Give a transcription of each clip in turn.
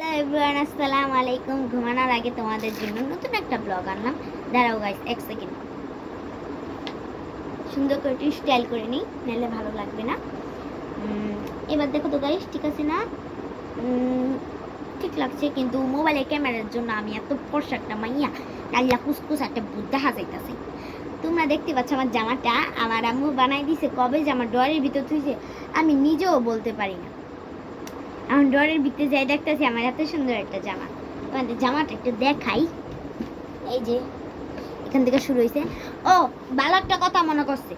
Hello everyone, আসসালামু আলাইকুম। ঘুমানোর আগে তোমাদের জন্য নতুন একটা ব্লগ আনলাম। দাঁড়াও গাইস এক সেকেন্ড সুন্দর করে একটু স্টাইল করে নিই, নাহলে ভালো লাগবে না। এবার দেখো তো গাইস ঠিক আছে না? ঠিক লাগছে, কিন্তু মোবাইলের ক্যামেরার জন্য আমি এত ফর্সা একটা মাইয়া আল্লাহ কুসকুস একটা বুদ্ধা হাজাইতেছে তোমরা দেখতে পাচ্ছ আমার জামাটা, আমার আম্মু বানাই দিছে, কবে জামা ডয়ের ভিতর থুইছে, আমি নিজেও বলতে পারি না। এখন ডরের ভিতরে যাই দেখতেছি আমার এত সুন্দর একটা জামা। তোমাদের জামাটা একটু দেখাই। এই যে, এখান থেকে শুরু হয়েছে ও, ভালো একটা কথা মনে করছে।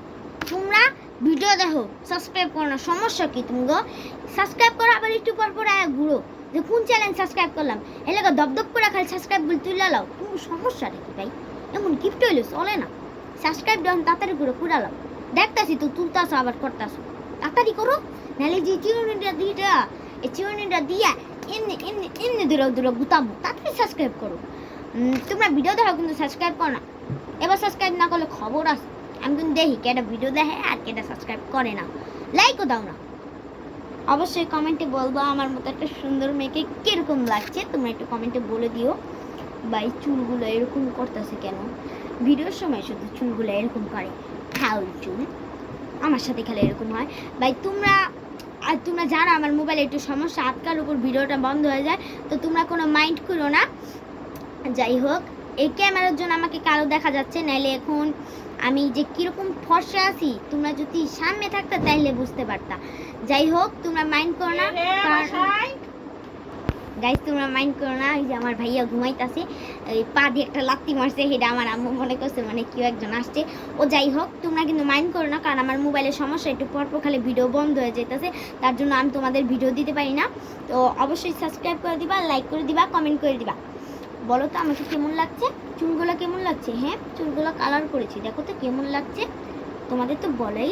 তোমরা ভিডিও দেখো সাবস্ক্রাইব করো না। সমস্যা কি তুমি গো? সাবস্ক্রাইব করো, আবার একটু পর পর আয়া ঘুরো। যে কোন চ্যানেল সাবস্ক্রাইব করলাম? এলাকা দপদপ করে খালি সাবস্ক্রাইব বলে তুলে লাও। কোনো সমস্যাটা কি ভাই? এমন গিফট হইল, চলে না। সাবস্ক্রাইব যখন তাড়াতাড়ি করে পুরা লাও। দেখতাছি তো, তুলতাছো, আবার করতাছো। তাড়াতাড়ি করো, নাহলে যে চিরুনিটা দিটা। এই চিরুনিটা দিয়া এমনি এমনি এমনি দূরে দূরে গুতাবো তাড়াতাড়ি সাবস্ক্রাইব করো। তোমরা ভিডিও দেখো কিন্তু সাবস্ক্রাইব করো না। এবার সাবস্ক্রাইব না করলে খবর আছে। আমি কিন্তু দেখি কেটা ভিডিও দেখে আর কেটা সাবস্ক্রাইব করে না। লাইকও দাও না। অবশ্যই কমেন্টে বলব আমার মতো একটা সুন্দর মেয়েকে কীরকম লাগছে, তোমরা একটু কমেন্টে বলে দিও। ভাই, চুলগুলো এরকম করতেছে কেন? ভিডিওর সময় শুধু চুলগুলো এরকম করে। ফাউল চুল। আমার সাথে খেলে এরকম হয়। ভাই, তোমরা আর তোমরা জানো আমার মোবাইলে একটু সমস্যা আটকার উপর ভিডিওটা বন্ধ হয়ে যায় তো তোমরা কোনো মাইন্ড করো না। যাই হোক এই ক্যামেরার জন্য আমাকে কালো দেখা যাচ্ছে নাইলে এখন আমি যে কীরকম ফর্সে আছি তোমরা যদি সামনে থাকতে তাইলে বুঝতে পারতা। যাই হোক তোমরা মাইন্ড করো না গাইজ তোমরা মাইন্ড করো না যে আমার ভাইয়া ঘুমাইতেছে, এই পা দিয়ে একটা লাত্তি মারছে সেটা আমার আম্মু মনে করছে মানে কেউ একজন আসছে। ও যাই হোক, তোমরা কিন্তু মাইন্ড করো না, কারণ আমার মোবাইলের সমস্যা একটু পর পর খালি ভিডিও বন্ধ হয়ে যেতেছে তার জন্য আমি তোমাদের ভিডিও দিতে পারি না। তো অবশ্যই সাবস্ক্রাইব করে দিবা লাইক করে দিবা কমেন্ট করে দিবা। বলো তো, আমাকে কেমন লাগছে? চুলগুলো কেমন লাগছে? হ্যাঁ চুলগুলো কালার করেছি। দেখো তো, কেমন লাগছে? তোমাদের তো বলাই